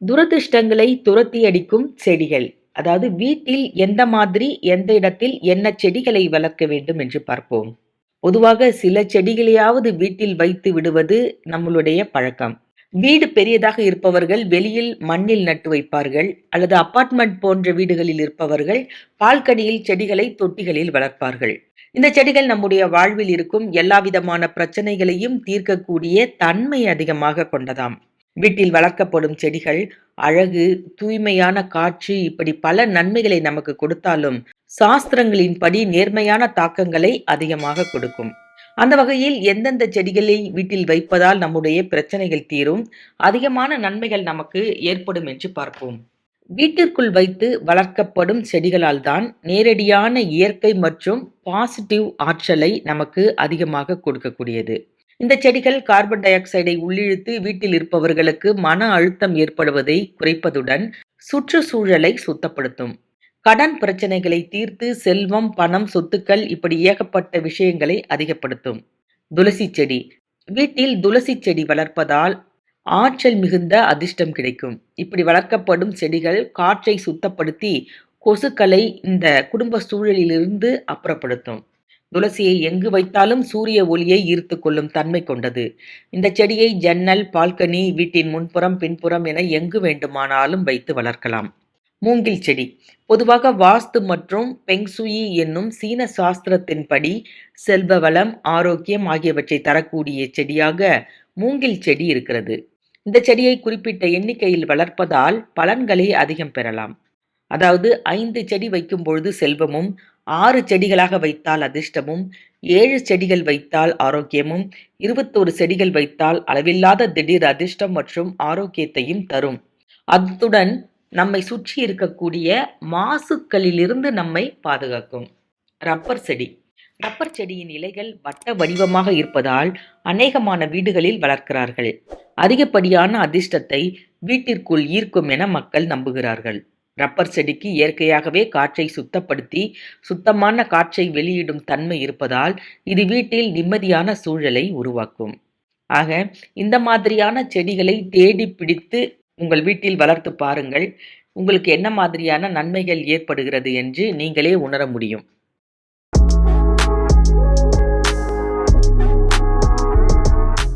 துரதிருஷ்டங்களை துரத்தி அடிக்கும் செடிகள். அதாவது வீட்டில் எந்த மாதிரி எந்த இடத்தில் என்ன செடிகளை வளர்க்க வேண்டும் என்று பார்ப்போம். பொதுவாக சில செடிகளையாவது வீட்டில் வைத்து விடுவது நம்மளுடைய பழக்கம். வீடு பெரியதாக இருப்பவர்கள் வெளியில் மண்ணில் நட்டு வைப்பார்கள் அல்லது அப்பார்ட்மெண்ட் போன்ற வீடுகளில் இருப்பவர்கள் பால்கனியில் செடிகளை தொட்டிகளில் வளர்ப்பார்கள். இந்த செடிகள் நம்முடைய வாழ்வில் இருக்கும் எல்லா விதமான பிரச்சனைகளையும் தீர்க்கக்கூடிய தன்மை அதிகமாக கொண்டதாம். வீட்டில் வளர்க்கப்படும் செடிகள் அழகு தூய்மையான காற்று இப்படி பல நன்மைகளை நமக்கு கொடுத்தாலும் சாஸ்திரங்களின்படி நேர்மையான தாக்கங்களை அதிகமாக கொடுக்கும். அந்த வகையில் எந்தெந்த செடிகளை வீட்டில் வைப்பதால் நம்முடைய பிரச்சனைகள் தீரும் அதிகமான நன்மைகள் நமக்கு ஏற்படும் என்று பார்ப்போம். வீட்டிற்குள் வைத்து வளர்க்கப்படும் செடிகளால் தான் நேரடியான இயற்கை மற்றும் பாசிட்டிவ் ஆற்றலை நமக்கு அதிகமாக கொடுக்கக்கூடியது. இந்த செடிகள் கார்பன் டை ஆக்சைடை உள்ளிழுத்து வீட்டில் இருப்பவர்களுக்கு மன அழுத்தம் ஏற்படுவதை குறைப்பதுடன் சுற்றுச்சூழலை சுத்தப்படுத்தும். கடன் பிரச்சனைகளை தீர்த்து செல்வம் பணம் சொத்துக்கள் இப்படி ஏகப்பட்ட விஷயங்களை அதிகப்படுத்தும். துளசி செடி. வீட்டில் துளசி செடி வளர்ப்பதால் ஆற்றல் மிகுந்த அதிர்ஷ்டம் கிடைக்கும். இப்படி வளர்க்கப்படும் செடிகள் காற்றை சுத்தப்படுத்தி கொசுக்களை இந்த குடும்ப சூழலிலிருந்து அப்புறப்படுத்தும். துளசியை எங்கு வைத்தாலும் சூரிய ஒளியை ஈர்த்து கொள்ளும் தன்மை கொண்டது. இந்த செடியை ஜன்னல் பால்கனி வீட்டின் முன்புறம் பின்புறம் என எங்கு வேண்டுமானாலும் வைத்து வளர்க்கலாம். மூங்கில் செடி. பொதுவாக வாஸ்து மற்றும் பெங்சுயி என்னும் சீன சாஸ்திரத்தின்படி செல்வ வளம் ஆரோக்கியம் ஆகியவற்றை தரக்கூடிய செடியாக மூங்கில் செடி இருக்கிறது. இந்த செடியை குறிப்பிட்ட எண்ணிக்கையில் வளர்ப்பதால் பலன்களை அதிகம் பெறலாம். அதாவது ஐந்து செடி வைக்கும் பொழுது செல்வமும் ஆறு செடிகளாக வைத்தால் அதிர்ஷ்டமும் ஏழு செடிகள் வைத்தால் ஆரோக்கியமும் இருபத்தோரு செடிகள் வைத்தால் அளவில்லாத திடீர் அதிர்ஷ்டம் மற்றும் ஆரோக்கியத்தையும் தரும். அத்துடன் நம்மை சுற்றி இருக்கக்கூடிய மாசுக்களிலிருந்து நம்மை பாதுகாக்கும். ரப்பர் செடி. ரப்பர் செடியின் இலைகள் வட்ட வடிவமாக இருப்பதால் அநேகமான வீடுகளில் வளர்க்கிறார்கள். அதிகப்படியான அதிர்ஷ்டத்தை வீட்டிற்குள் ஈர்க்கும் என மக்கள் நம்புகிறார்கள். ரப்பர் செடிக்கு இயற்கையாகவே காற்றை சுத்தப்படுத்தி சுத்தமான காற்றை வெளியிடும் தன்மை இருப்பதால் இது வீட்டில் நிம்மதியான சூழலை உருவாக்கும். ஆக இந்த மாதிரியான செடிகளை தேடி பிடித்து உங்கள் வீட்டில் வளர்த்து பாருங்கள். உங்களுக்கு என்ன மாதிரியான நன்மைகள் ஏற்படுகிறது என்று நீங்களே உணர முடியும்.